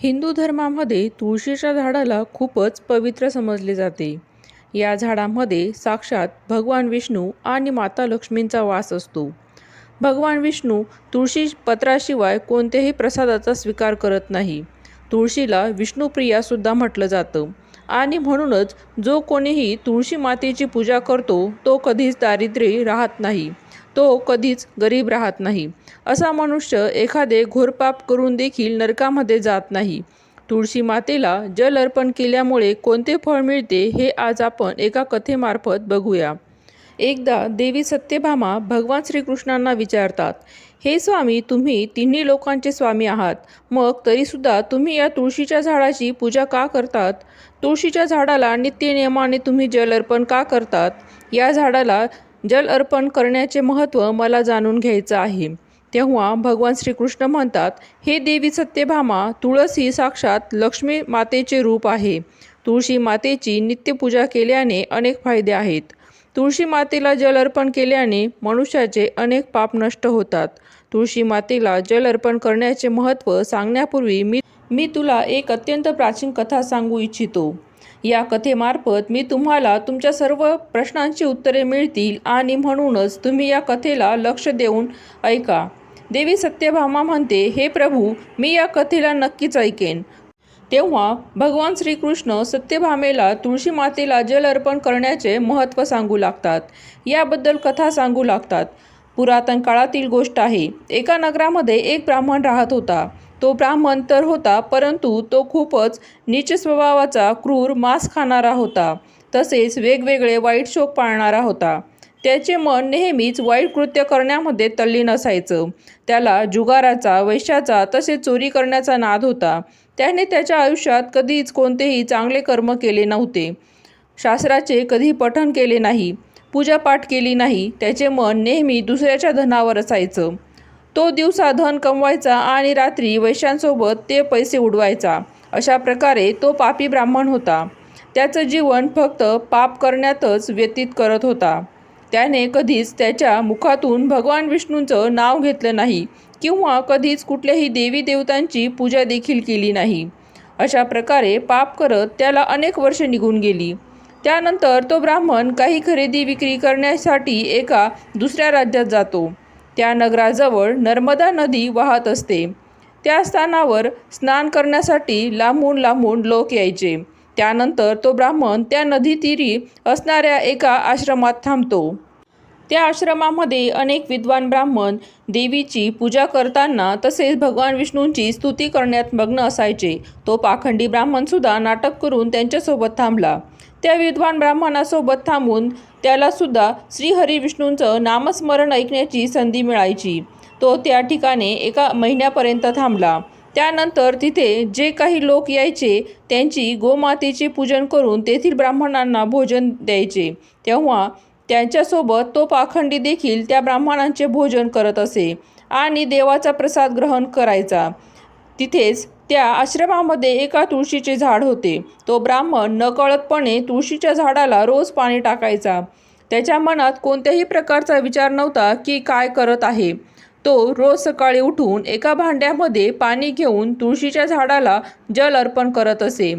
हिंदू धर्मामध्ये तुळशीच्या झाडाला खूपच पवित्र समजले जाते. या झाडामध्ये साक्षात भगवान विष्णू आणि माता लक्ष्मींचा वास असतो. भगवान विष्णू तुळशी पत्राशिवाय कोणत्याही प्रसादाचा स्वीकार करत नाही. तुळशीला विष्णुप्रियासुद्धा म्हटलं जातं आणि म्हणूनच जो कोणीही तुळशी मातेची पूजा करतो तो कधीच दारिद्र्य राहत नाही. तो कधीच गरीब राहत नाही. असा मनुष्य एखादे घोरपाप करून देखील नरकामध्ये जात नाही. तुळशी मातेला जल अर्पण केल्यामुळे कोणते फळ मिळते हे आज आपण एका कथेमार्फत बघूया. एकदा देवी सत्यभामा भगवान श्रीकृष्णांना विचारतात हे स्वामी तुम्ही तिन्ही लोकांचे स्वामी आहात. मग तरीसुद्धा तुम्ही या तुळशीच्या झाडाची पूजा का करतात? तुळशीच्या झाडाला नित्यनियमाने तुम्ही जल अर्पण का करतात? या झाडाला जल अर्पण करण्याचे महत्त्व मला जाणून घ्यायचं आहे. तेव्हा भगवान श्रीकृष्ण म्हणतात हे देवी सत्यभामा तुळस ही साक्षात लक्ष्मी मातेचे रूप आहे. तुळशी मातेची नित्यपूजा केल्याने अनेक फायदे आहेत. तुळशी मातेला जल अर्पण केल्याने मनुष्याचे अनेक पाप नष्ट होतात. तुळशी मातेला जल अर्पण करण्याचे महत्त्व सांगण्यापूर्वी मी मी तुला एक अत्यंत प्राचीन कथा सांगू इच्छितो. या कथेमार्फत मी तुम्हाला तुमच्या सर्व प्रश्नांची उत्तरे मिळतील आणि म्हणूनच तुम्ही या कथेला लक्ष देऊन ऐका. देवी सत्यभामा म्हणते हे प्रभू मी या कथेला नक्कीच ऐकेन. तेव्हा भगवान श्रीकृष्ण सत्यभामेला तुळशी मातेला जल अर्पण करण्याचे महत्त्व सांगू लागतात. याबद्दल कथा सांगू लागतात. पुरातन काळातील गोष्ट आहे एका नगरामध्ये एक ब्राह्मण राहत होता. तो ब्राह्मण तर होता परंतु तो खूपच नीच स्वभावाचा क्रूर मांस खाणारा होता. तसेच वेगवेगळे वाईट शोक पाळणारा होता. त्याचे मन नेहमीच वाईट कृत्य करण्यामध्ये तल्लीन असायचं. त्याला जुगाराचा वैश्याचा तसेच चोरी करण्याचा नाद होता. त्याने त्याच्या आयुष्यात कधीच कोणतेही चांगले कर्म केले नव्हते. शास्त्राचे कधी पठण केले नाही. पूजापाठ केली नाही. त्याचे मन नेहमी दुसऱ्याच्या धनावर असायचं. तो दिवसा धन कमवायचा आणि रात्री वैश्यांसोबत ते पैसे उडवायचा. अशा प्रकारे तो पापी ब्राह्मण होता. त्याचं जीवन फक्त पाप करण्यातच व्यतीत करत होता. त्याने कधीच त्याच्या मुखातून भगवान विष्णूंचं नाव घेतलं नाही किंवा कधीच कुठल्याही देवी देवतांची पूजा देखील केली नाही. अशा प्रकारे पाप करत त्याला अनेक वर्षे निघून गेली. त्यानंतर तो ब्राह्मण काही खरेदी विक्री करण्यासाठी एका दुसऱ्या राज्यात जातो. त्या नगराजवळ नर्मदा नदी वाहत असते. त्या स्थानावर स्नान करण्यासाठी लांबून लांबून लोक यायचे. त्यानंतर तो ब्राह्मण त्या नदीतीरी असणाऱ्या एका आश्रमात थांबतो. त्या आश्रमामध्ये अनेक विद्वान ब्राह्मण देवीची पूजा करताना तसेच भगवान विष्णूंची स्तुती करण्यात मग्न असायचे. तो पाखंडी ब्राह्मणसुद्धा नाटक करून त्यांच्यासोबत थांबला. त्या विद्वान ब्राह्मणासोबत थांबून त्यालासुद्धा श्रीहरी विष्णूंचं नामस्मरण ऐकण्याची संधी मिळायची. तो त्या ठिकाणी एका महिन्यापर्यंत थांबला. त्यानंतर तिथे जे काही लोक यायचे त्यांची गोमातेचे पूजन करून तेथील ब्राह्मणांना भोजन द्यायचे. तेव्हा त्यांच्यासोबत तो पाखंडी देखील त्या ब्राह्मणांचे भोजन करत असे आणि देवाचा प्रसाद ग्रहण करायचा. तिथेच त्या आश्रमामध्ये एका तुळशीचे झाड होते. तो ब्राह्मण नकळतपणे तुळशीच्या झाडाला रोज पाणी टाकायचा. त्याच्या मनात कोणत्याही प्रकारचा विचार नव्हता की काय करत आहे. तो रोज सकाळी उठून एका भांड्यामध्ये पाणी घेऊन तुळशीच्या झाडाला जल अर्पण करत असे.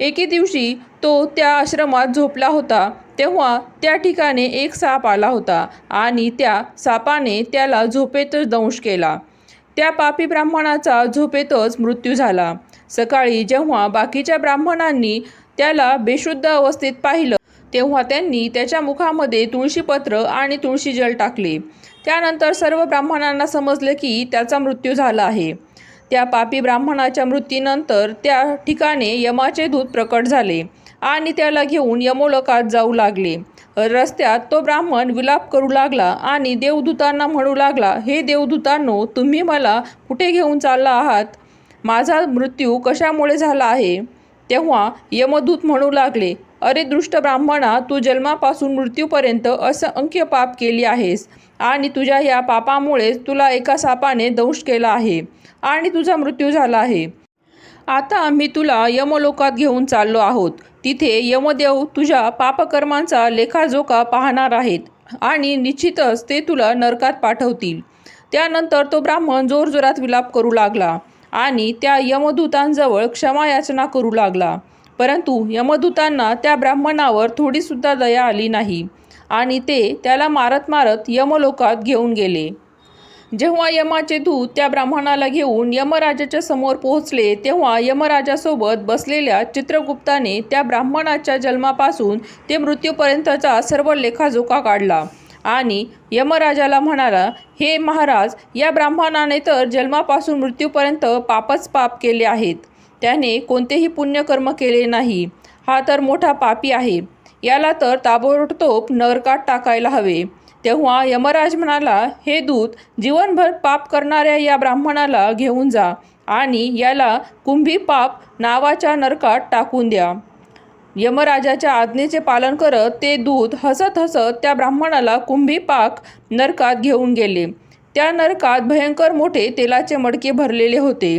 एके दिवशी तो त्या आश्रमात झोपला होता. तेव्हा त्या ठिकाणी एक साप आला होता आणि त्या सापाने त्याला झोपेतच दंश केला. त्या पापी ब्राह्मणाचा झोपेतच मृत्यू झाला. सकाळी जेव्हा बाकीच्या ब्राह्मणांनी त्याला बेशुद्ध अवस्थेत पाहिलं तेव्हा त्यांनी त्याच्या मुखामध्ये तुळशीपत्र आणि तुळशी जल टाकले. त्यानंतर सर्व ब्राह्मणांना समजले की त्याचा मृत्यू झाला आहे. त्या पापी ब्राह्मणाच्या मृत्यूनंतर त्या ठिकाणी यमाचे दूत प्रकट झाले. आणि त्याला घेऊन यमोलकात जाऊ लागले. रस्त्यात तो ब्राह्मण विलाप करू लागला आणि देवदूतांना म्हणू लागला हे देवदूतांनो तुम्ही मला कुठे घेऊन चालला आहात? माझा मृत्यू कशामुळे झाला आहे? तेव्हा यमदूत म्हणू लागले अरे दृष्ट ब्राह्मणा तू जन्मापासून मृत्यूपर्यंत असंख्य पाप केली आहेस आणि तुझ्या या पापामुळेच तुला एका सापाने दंश केला आहे आणि तुझा मृत्यू झाला आहे. आता मी तुला यमलोकात घेऊन चाललो आहोत. तिथे यमदेव तुझ्या पापकर्मांचा लेखाजोखा पाहणार आहेत आणि निश्चितच ते तुला नरकात पाठवतील. त्यानंतर तो ब्राह्मण जोरजोरात विलाप करू लागला आणि त्या यमदूतांजवळ क्षमा याचना करू लागला. परंतु यमदूतांना त्या ब्राह्मणावर थोडीसुद्धा दया आली नाही आणि ते त्याला मारत मारत यमलोकात घेऊन गेले. जेव्हा यमाचे दूत त्या ब्राह्मणाला घेऊन यमराजाच्या समोर पोहोचले तेव्हा यमराजासोबत बसलेल्या चित्रगुप्ताने त्या ब्राह्मणाच्या जन्मापासून ते मृत्यूपर्यंतचा सर्व लेखाजोखा काढला आणि यमराजाला म्हणाला हे महाराज या ब्राह्मणाने तर जन्मापासून मृत्यूपर्यंत पापच पाप केले आहेत. त्याने कोणतेही पुण्यकर्म केले नाही. हा तर मोठा पापी आहे. याला तर ताबडतोब नरकात टाकायला हवे. तेव्हा यमराज म्हणाला हे दूत जीवनभर पाप करणाऱ्या या ब्राह्मणाला घेऊन जा आणि याला कुंभी पाप नावाच्या नरकात टाकून द्या. यमराजाच्या आज्ञेचे पालन करत ते दूत हसत हसत त्या ब्राह्मणाला कुंभी पाक नरकात घेऊन गेले. त्या नरकात भयंकर मोठे तेलाचे मडके भरलेले होते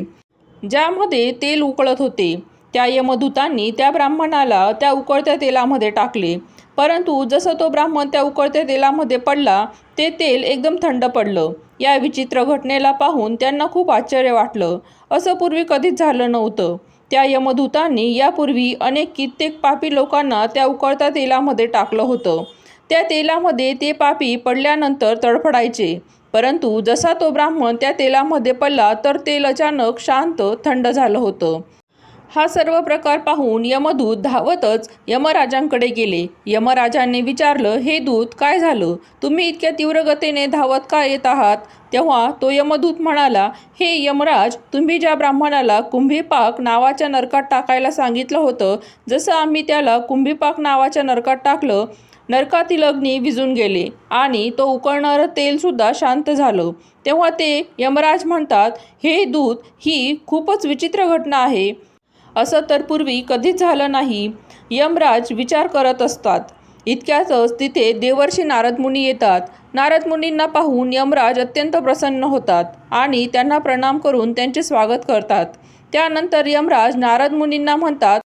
ज्यामध्ये तेल उकळत होते. त्या यमदूतांनी त्या ब्राह्मणाला त्या उकळत्या तेलामध्ये टाकले. परंतु जसं तो ब्राह्मण त्या उकळत्या तेलामध्ये पडला ते तेल एकदम थंड पडलं. या विचित्र घटनेला पाहून त्यांना खूप आश्चर्य वाटलं. असं पूर्वी कधीच झालं नव्हतं. त्या यमदूतांनी यापूर्वी अनेक कित्येक पापी लोकांना त्या उकळत्या तेलामध्ये टाकलं होतं. त्या तेलामध्ये ते पापी पडल्यानंतर तडफडायचे. परंतु जसा तो ब्राह्मण त्या तेलामध्ये पडला तर तेल अचानक शांत थंड झालं होतं. हा सर्व प्रकार पाहून यमदूत धावतच यमराजांकडे गेले. यमराजांनी विचारलं हे दूत काय झालं? तुम्ही इतक्या तीव्र गतीने धावत का येत आहात? तेव्हा तो यमदूत म्हणाला हे यमराज तुम्ही ज्या ब्राह्मणाला कुंभीपाक नावाच्या नरकात टाकायला सांगितलं होतं जसं आम्ही त्याला कुंभीपाक नावाच्या नरकात टाकलं नरकातील अग्नी विजून गेले आणि तो उकळणारं तेलसुद्धा शांत झालं. तेव्हा ते यमराज म्हणतात हे दूत ही खूपच विचित्र घटना आहे. असं तर पूर्वी कधीच झालं नाही. यमराज विचार करत असतात. इतक्यातच तिथे देवर्षी नारदमुनी येतात. नारदमुनींना पाहून यमराज अत्यंत प्रसन्न होतात आणि त्यांना प्रणाम करून त्यांचे स्वागत करतात. त्यानंतर यमराज नारदमुनींना म्हणतात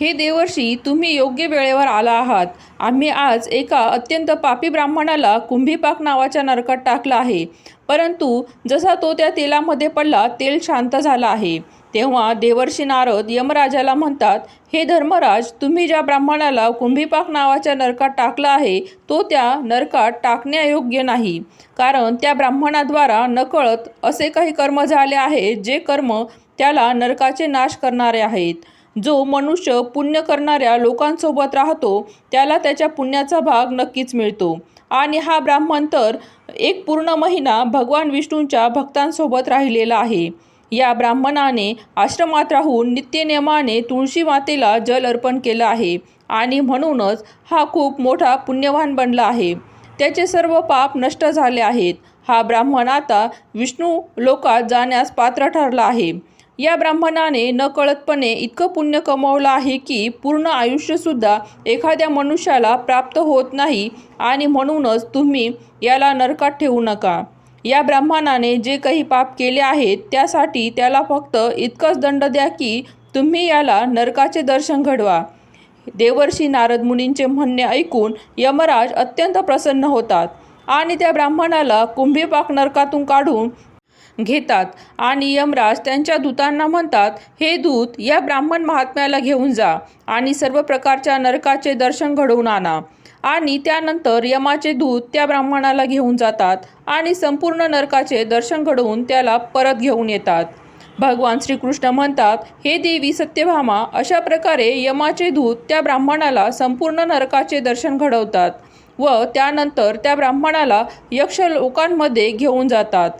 हे देवर्षी तुम्ही योग्य वेळेवर आला आहात. आम्ही आज एका अत्यंत पापी ब्राह्मणाला कुंभीपाक नावाच्या नरकात टाकला आहे. परंतु जसा तो त्या तेलामध्ये पडला तेल शांत झाला आहे. तेव्हा देवर्षी नारद यमराजाला म्हणतात हे धर्मराज तुम्ही ज्या ब्राह्मणाला कुंभीपाक नावाच्या नरकात टाकला आहे तो त्या नरकात टाकण्यायोग्य नाही. कारण त्या ब्राह्मणाद्वारा नकळत असे काही कर्म झाले आहे जे कर्म त्याला नरकाचे नाश करणारे आहेत. जो मनुष्य पुण्य करणाऱ्या लोकांसोबत राहतो त्याला त्याच्या पुण्याचा भाग नक्कीच मिळतो. आणि हा ब्राह्मण तर एक पूर्ण महिना भगवान विष्णूंच्या भक्तांसोबत राहिलेला आहे. या ब्राह्मणाने आश्रमात राहून नित्यनियमाने तुळशी मातेला जल अर्पण केलं आहे आणि म्हणूनच हा खूप मोठा पुण्यवान बनला आहे. त्याचे सर्व पाप नष्ट झाले आहेत. हा ब्राह्मण आता विष्णू लोकात जाण्यास पात्र ठरला आहे. या ब्राह्मणाने नकळतपणे इतकं पुण्य कमवलं आहे की पूर्ण आयुष्यसुद्धा एखाद्या मनुष्याला प्राप्त होत नाही आणि म्हणूनच तुम्ही याला नरकात ठेवू नका. या ब्राह्मणाने जे काही पाप केले आहेत त्यासाठी त्याला फक्त इतकंच दंड द्या की तुम्ही याला नरकाचे दर्शन घडवा. देवर्षी नारद मुनींचे म्हणणे ऐकून यमराज अत्यंत प्रसन्न होतात आणि त्या ब्राह्मणाला कुंभीपाक नरकातून काढून घेतात. आणि यमराज त्यांच्या दूतांना म्हणतात हे दूत या ब्राह्मण महात्म्याला घेऊन जा आणि सर्व प्रकारच्या नरकाचे दर्शन घडवून आणा. आणि त्यानंतर यमाचे दूत त्या ब्राह्मणाला घेऊन जातात आणि संपूर्ण नरकाचे दर्शन घडवून त्याला परत घेऊन येतात. भगवान श्रीकृष्ण म्हणतात हे देवी सत्यभामा अशा प्रकारे यमाचे दूत त्या ब्राह्मणाला संपूर्ण नरकाचे दर्शन घडवतात व त्यानंतर त्या ब्राह्मणाला यक्ष लोकांमध्ये घेऊन जातात.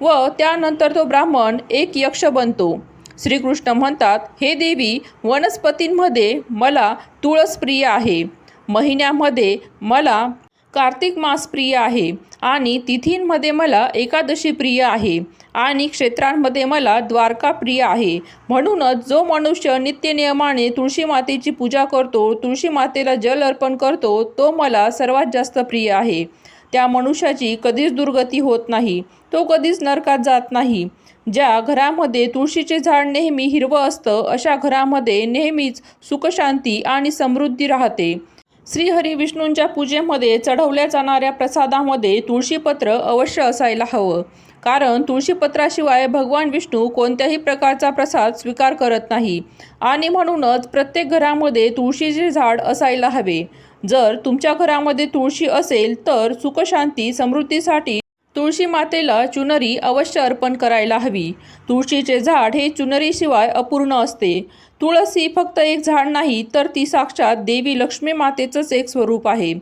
व त्यानंतर तो ब्राह्मण एक यक्ष बनतो. श्रीकृष्ण म्हणतात हे देवी वनस्पतींमध्ये मला तुळस प्रिय आहे. महिन्यामध्ये मला कार्तिक मास प्रिय आहे आणि तिथींमध्ये मला एकादशी प्रिय आहे आणि क्षेत्रांमध्ये मला द्वारका प्रिय आहे. म्हणूनच जो मनुष्य नित्यनियमाने तुळशी मातेची पूजा करतो तुळशी मातेला जल अर्पण करतो तो मला सर्वात जास्त प्रिय आहे. त्या मनुष्याची कधीच दुर्गती होत नाही. तो कधीच नरकात जात नाही. ज्या घरामध्ये तुळशीचे झाड नेहमी हिरवं असतं अशा घरामध्ये नेहमीच सुखशांती आणि समृद्धी राहते. श्रीहरी विष्णूंच्या पूजेमध्ये चढवल्या जाणाऱ्या प्रसादामध्ये तुळशीपत्र अवश्य असायला हवं. कारण तुळशीपत्राशिवाय भगवान विष्णू कोणत्याही प्रकारचा प्रसाद स्वीकार करत नाही. आणि म्हणूनच प्रत्येक घरामध्ये तुळशीचे झाड असायला हवे. जर तुमच्या घरामध्ये तुळशी असेल तर सुखशांती समृद्धीसाठी तुळशी मातेला चुनरी अवश्य अर्पण करायला हवी. तुळशीचे झाड हे चुनरीशिवाय अपूर्ण असते. तुळस ही फक्त एक झाड नाही तर ती साक्षात देवी लक्ष्मी मातेचंच एक स्वरूप आहे.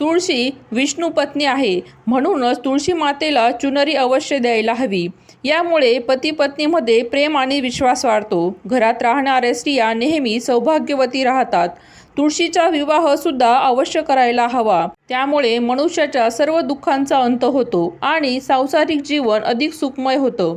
तुळशी विष्णू पत्नी आहे म्हणूनच तुळशी मातेला चुनरी अवश्य द्यायला हवी. यामुळे पती पत्नीमध्ये प्रेम आणि विश्वास वाढतो. घरात राहणाऱ्या स्त्रिया नेहमी सौभाग्यवती राहतात. तुळशीचा विवाह सुद्धा अवश्य करायला हवा. त्यामुळे मनुष्याच्या सर्व दुःखांचा अंत होतो आणि सांसारिक जीवन अधिक सुखमय होतं.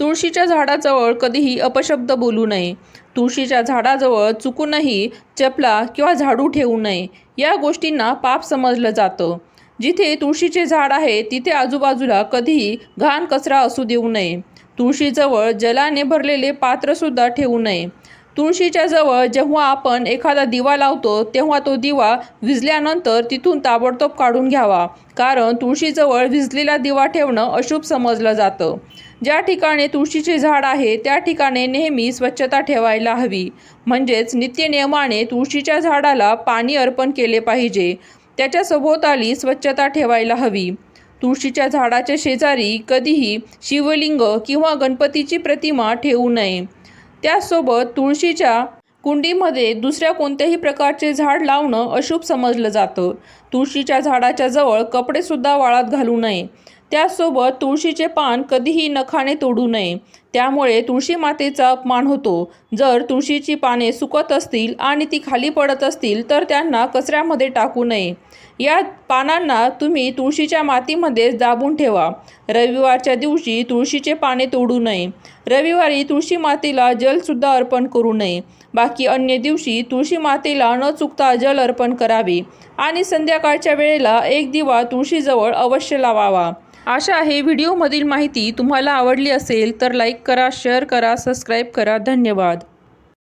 तुळशीच्या झाडाजवळ कधीही अपशब्द बोलू नये. तुळशीच्या झाडाजवळ चुकूनही चपला किंवा झाडू ठेवू नये या गोष्टींना पाप समजलं जातं. जिथे तुळशीचे झाड आहे तिथे आजूबाजूला कधीही घाण कचरा असू देऊ नये. तुळशीजवळ जलाने भरलेले पात्रसुद्धा ठेवू नये. तुळशीच्या जवळ जेव्हा आपण एखादा दिवा लावतो तेव्हा तो दिवा विजल्यानंतर तिथून ताबडतोब काढून घ्यावा. कारण तुळशीजवळ विजलेला दिवा ठेवणं अशुभ समजलं जातं. ज्या ठिकाणी तुळशीचे झाड आहे त्या ठिकाणी नेहमी स्वच्छता ठेवायला हवी. म्हणजेच नित्यनियमाने तुळशीच्या झाडाला पाणी अर्पण केले पाहिजे. त्याच्या सभोवताली स्वच्छता ठेवायला हवी. तुळशीच्या झाडाच्या शेजारी कधीही शिवलिंग किंवा गणपतीची प्रतिमा ठेवू नये. त्याचसोबत तुळशीच्या कुंडीमध्ये दुसऱ्या कोणत्याही प्रकारचे झाड लावणं अशुभ समजलं जातं. तुळशीच्या झाडाच्या जवळ कपडेसुद्धा वाळत घालू नये. त्याचसोबत तुळशीचे पान कधीही नखाने तोडू नये. त्यामुळे तुळशी मातेचा अपमान होतो. जर तुळशीची पाने सुकत असतील आणि ती खाली पडत असतील तर त्यांना कचऱ्यामध्ये टाकू नये. या पानांना तुम्ही तुळशीच्या मातीमध्ये दाबून ठेवा. रविवारच्या दिवशी तुळशीचे पाने तोडू नये. रविवारी तुळशी मातेला जलसुद्धा अर्पण करू नये. बाकी अन्य दिवशी तुळशी मातेला न चुकता जल अर्पण करावे आणि संध्याकाळच्या वेळेला एक दिवा तुळशीजवळ अवश्य लावावा. आशा आहे व्हिडिओमधील माहिती तुम्हाला आवडली असेल तर लाईक करा शेअर करा सबस्क्राईब करा. धन्यवाद.